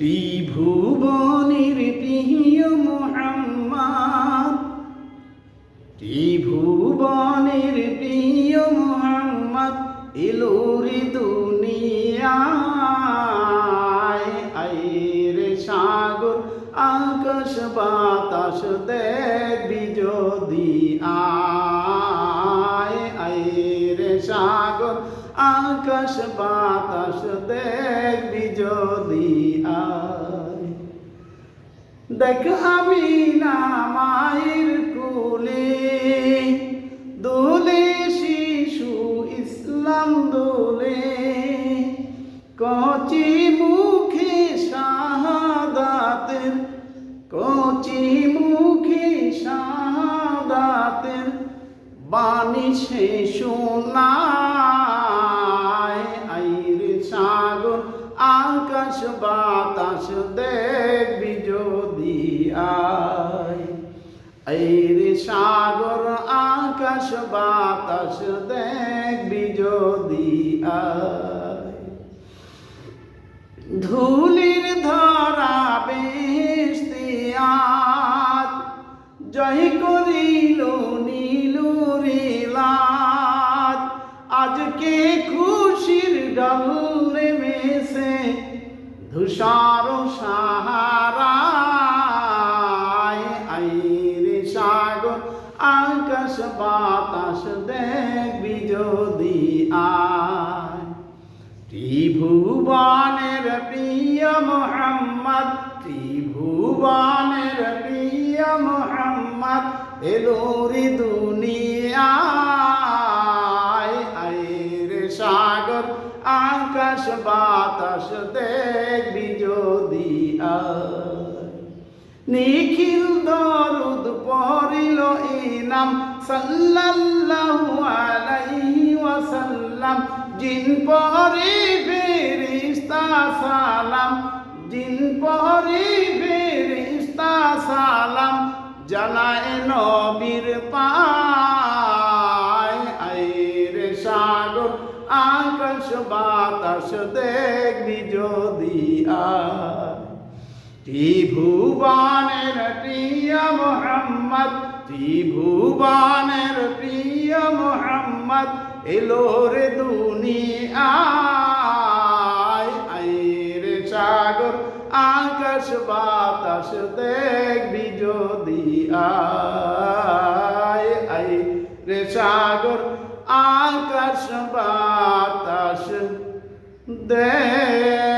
ত্রিভুবনের প্রিয় মোহাম্মদ, ত্রিভুবনের প্রিয় মোহাম্মদ এলোরে দুনিয়ায়। আইরে সাগর, আকাশ বাতাস দেখবি যদি আয়। আইরে সাগর, আকাশ বাতাস দেখবি যদি দেখ আমি না মায়ের কোলে, দোলে শিশু ইসলাম দোলে। কচি মুখে শাহাদাতের, কচি মুখে শাহাদাতের বাণী সে শোনায়। আইরে সাগর, আকাশ বাতাস আইরে সাগর, আকাশ, বাতাস দেখবি যদি ধুলির ধরা বেস্তিয়াত জয় করিল নীলুরিলাত আজকে খুশির ডল নেমেছে ধুষার সাহারায় বাতাস দেখবি যদি আয়। ত্রিভুবনের প্রিয় মোহাম্মদ, ত্রিভুবনের প্রিয় মোহাম্মদ এলোরি দুনিয়ায়। সাগর, আকাশ বাতাস দেখবি যদি আয়। নিখিল দরুদ পড়িল ইনাম সাল্লাল্লাহু আলাইহি ওয়াসাল্লাম, জিন পরে ফেরিস্তা সালাম, জিন পরে ফেরিস্তা সালাম জানায় নবীর পায়। আইরে সাগর, আকাশ বাতাস দেখবি যদি আয় ত্রিভুবনের প্রিয় মোহাম্মদ, ত্রিভুবনের প্রিয় মোহাম্মদ, এলো রে দুনিয়ায়। সাগর, আকাশ বাতাস দেখবি যদি আই রে সাগর, আকাশ বাতাস দেখ